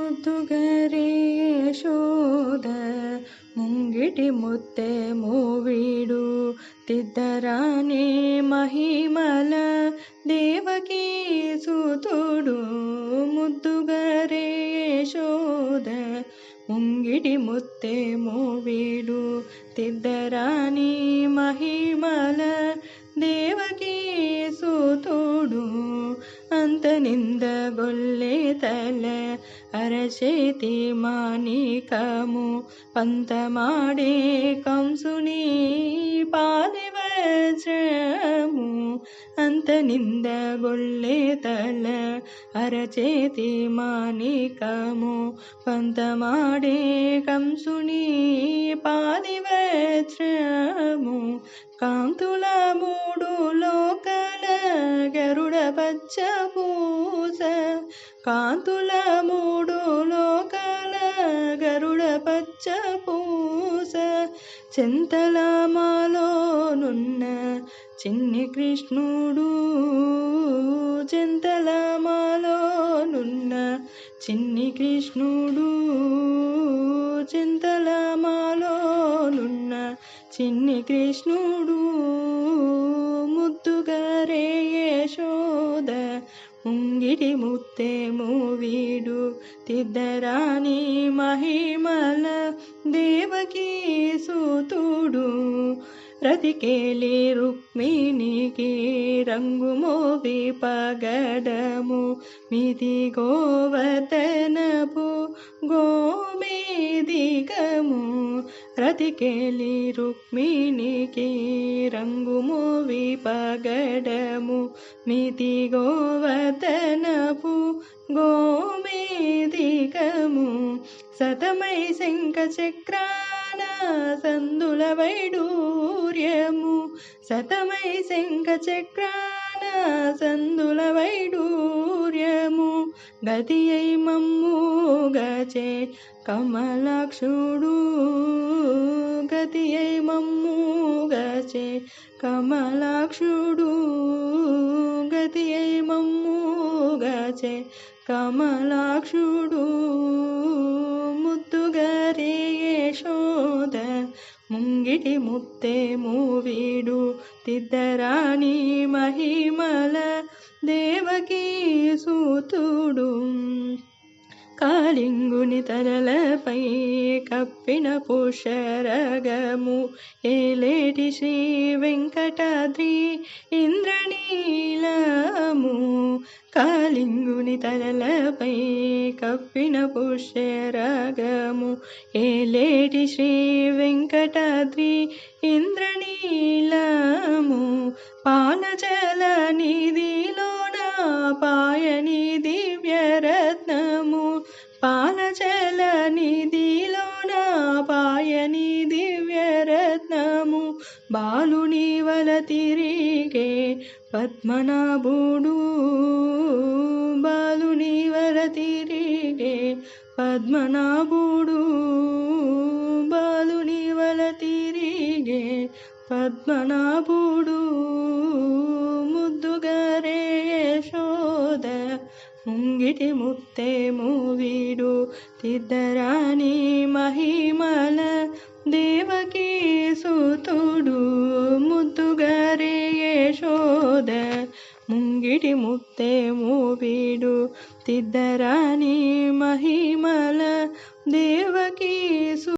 ಮುದ್ದುಗರೆ ಯಶೋದ ಮುಂಗಿಟಿ ಮುತ್ತೆ ಮೂವಿಡು. ತಿದ್ದರಾನೇ ಮಹಿಮಲ, ದೇವಕಿ ಸುತುಡು. ಮುದ್ದುಗರೆ ಯಶೋದ ಮುಂಗಿಡಿ ಮುತ್ತೆ ಮೂವಿಡು. ತಿದ್ದರಾನೇ ಮಹಿಮಲ, ದೇವಕಿ ಅಂತ ನಿಂದ ಗೊಲ್ಲೆ ತಲೆ అరచేతి మాణికము పంతమాడే కంసుని పాదివజ్రము అంత నిందగొల్లే తల అరచేతి మాణికము పంతమాడే కంసుని పాదివజ్రము కాంతుల మూడు చింతలమాలోనున్న చిన్ని కృష్ణుడు చింతలమాలోనున్న చిన్ని కృష్ణుడు చింతలమాలోనున్న చిన్ని కృష్ణుడు ముద్దుగరే యశోద ముంగిడి ముత్తే మూవీడు తిద్దరాని మహిమల దేవకీ సూతుడు. రతికేలి రుక్మిణికి రంగు మోవి పగడము. మిది గోవర్ధనపు గోమేదిగము. రతికేలి రుక్మిణికి రంగు మోవి పగడము. మిది గోమే దీకము సతమై శంఖ చక్రాన సందుల వైడూర్యము సతమై శంఖ చక్రాన సందుల వైడూర్యము గతి అయి మమ్ము గచే కమలాక్షుడు. గతి అయి మమ్ము గచే కమలాక్షుడు. గచే కమలాక్షుడు. ముద్దుగరే యశోద ముంగిటి ముత్తే మూవీడు. తిద్దరాణి మహిమల దేవకీ సూతుడు. కాలింగుని తలలపై కప్పిన పుషరగము ఏలేటి శ్రీ వెంకటాద్రి ఇంద్రణీ లింగుని తలలపై కప్పిన పుష్యరాగము. ఏలేటి శ్రీ వెంకటాద్రి ఇంద్రనీలము. పానజల నిధిలోన పాయని దివ్యరత్నము పానజల నిధిలోన పాయని దివ్యరత్నము బాలుని వల తిరిగే పద్మనాభుడు. బాలుని వల తిరిగే పద్మనాభుడు బాలుని వల తిరిగే పద్మనాభుడు ముద్దుగరే యశోద ముంగిటి ముత్తే మూవీడు తిద్దరాని మహిమల దేవకీ సూతుడు ముంగిటి ముత్తే మూవీడు తిద్దరాని మహిమల దేవకీ సు